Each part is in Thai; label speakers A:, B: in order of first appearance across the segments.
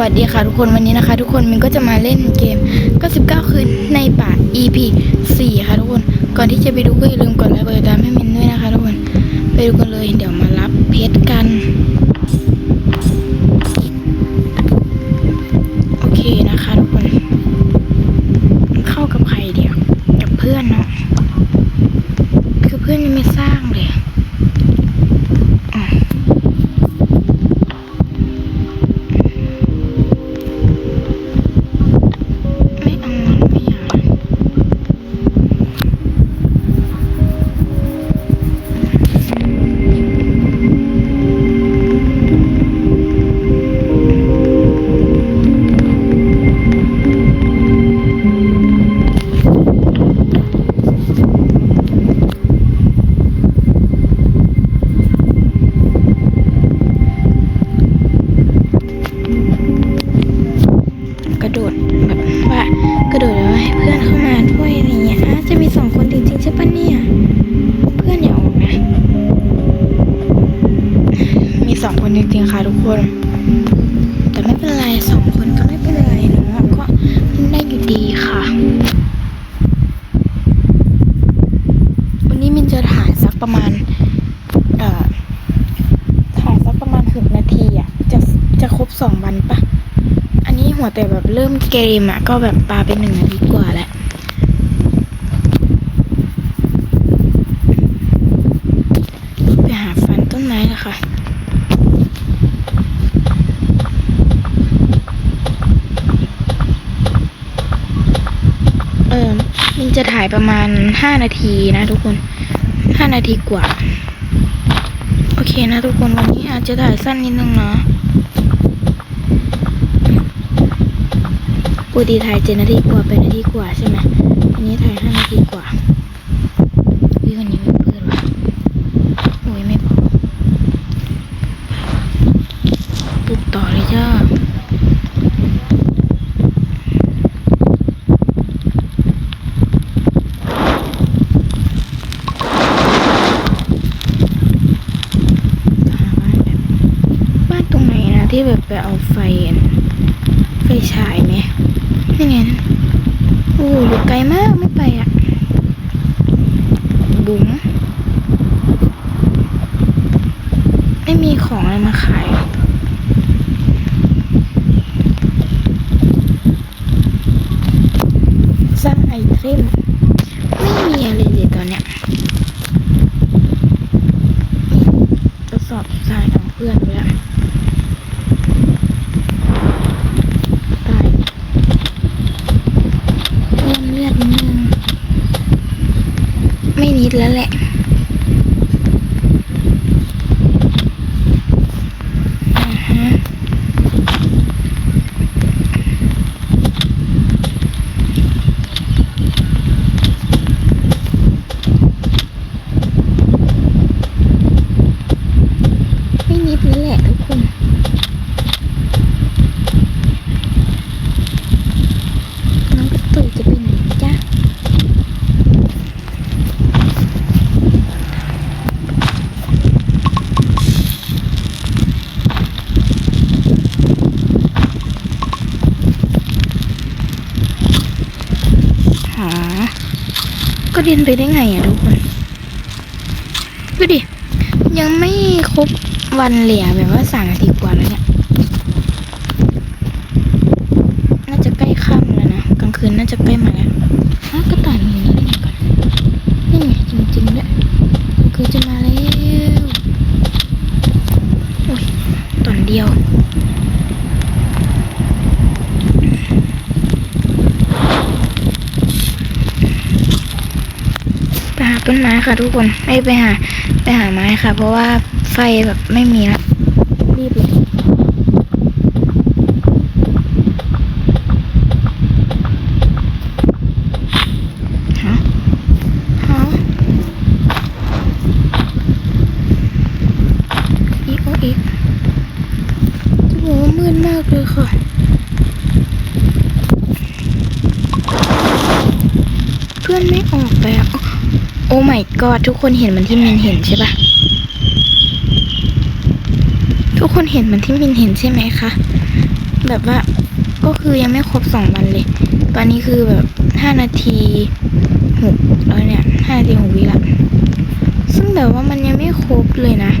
A: วัสดีค่ะทุกคนวันนี้นะคะ ทุกคนมันก็จะมาเล่นเกม99คืนในป่า EP 4 ค่ะทุกคนก่อนที่จะไปดูก็อย่าลืมกดไลค์กดติดตามให้มินด้วยนะคะทุกคนไปดูกันเลยเดี๋ยวมารับเพชรกัน โดดแบบว่ากระโดดแล้วให้เพื่อนเข้ามาด้วยอะไรเงี้ยอะจะมีสองคนจริงๆใช่ปะเนี่ย เพื่อนอย่าออกนะ มีสองคนจริงๆค่ะทุกคน แต่ไม่เป็นไรสองคนก็ไม่เป็นไรเนาะก็เล่นได้อยู่ดีค่ะ วันนี้มินจะถ่ายสักประมาณเอ่อถ่ายสักประมาณหกนาทีอะจะจะครบสองวันปะอันนี้ หัวแต่แบบเริ่มเกมอะก็แบบปาเป็นหนึ่งนาทีกว่าแหล้วไปหาฟันต้นไม้นะคะเออมันจะถ่ายประมาณห้านาทีนะทุกคนห้านาทีกว่า โอเคนะทุกคนวันนี้อาจจะถ่ายสั้นนิดนึงเนาะ ปกติถ่ายเจ็ดนาทีกว่าเป็นนาทีกว่าใช่ไหมอันนี้ถ่ายห้านาทีกว่าวิวันนี้ไม่เปิดว่ะโอ้ยไม่พอปลุกต่อเลยจ้าบ้านตรงไหนนะที่แบบไปเอาไฟอันไฟฉายไหม ยังไงนะโอ้อยู่ไกลมากไม่ไปอะ บุ๋มไม่มีของอะไรมาขาย สร้างไอเทมไม่มีอะไรเลยตอนเนี้ย ทดสอบทรายของเพื่อนไปแล้วตายเพิ่มเลือดนิดนึง ไม่นิดแล้วแหละ อ่าฮะไม่นิดแล้วแหละทุกคน น้องกระตุยจะไปไหนจ๊ะ หา ก็ เดินไปได้ไงอะทุกคน ดูดิ ยังไม่ครบวันเหลี่ยแบบว่าสามนาทีกว่าแล้วเนี่ย น่าจะใกล้ค่ำแล้วนะ กลางคืนน่าจะใกล้มาแล้วฮะกระต่ายมีนี่ได้ไงก่อนนี่ไงจริงๆด้วยกลางคืนจะมาแล้วโอ้ยตอนเดียว ไปหา ต้นไม้ค่ะทุกคนไม่ไปหาไปหาไม้ค่ะ เพราะว่าไฟแบบไม่มีละรีบเลยฮะฮะอีกโออีกจะบอกว่ามืดมากเลยค่ะ เพื่อนไม่ออกไปอะ โอ้ my god ทุกคนเห็นมันที่มินเห็นใช่ปะทุกคนเห็นมันที่มินเห็นใช่ไหมคะแบบว่าก็คือยังไม่ครบสองวันเลย ตอนนี้คือแบบห้านาทีหกแล้วเนี่ยห้านาทีหกวิละซึ่งแบบว่ามันยังไม่ครบเลยนะ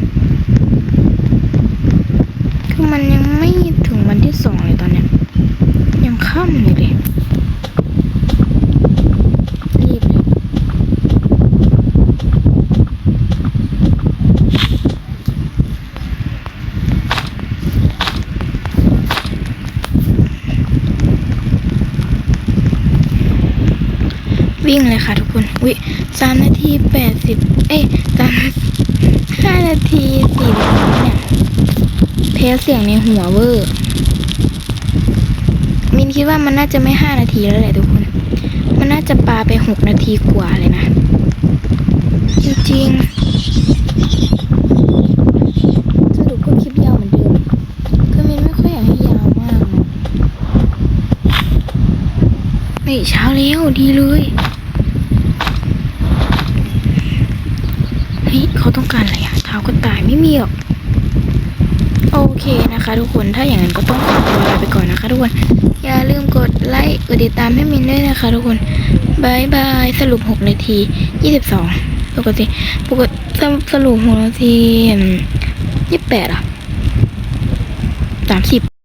A: คือมันยังไม่ถึงวันที่สองเลยตอนเนี้ย ยังค่ำอยู่เลยรีบเลย วิ่งเลยค่ะทุกคน อุ้ยสามนาทีแปดสิบเอ้ยสามห้านาทีสี่สิบเนี่ยเพลเสียงในหัวเวอร์มินคิดว่ามันน่าจะไม่ห้านาทีแล้วแหละทุกคน มันน่าจะปาไปหกนาทีกว่าเลยนะ จริงๆสรุปก็คลิปยาวเหมือนเดิมคือมินไม่ค่อยอยากให้ยาวมากนะเฮ้ยเช้าแล้วดีเลย เขาต้องการอะไรอะเท้าก็ตายไม่มีหรอก โอเคนะคะ ทุกคนถ้าอย่างนั้นก็ต้องขอตัวลาไปก่อนนะคะ ทุกคน อย่าลืมกดไลค์กดติดตามให้มินด้วยนะคะ ทุกคนบายบายสรุป 6 นาที 22 ปกติปกติสรุป 6 นาทียี่สิบแปดอะ30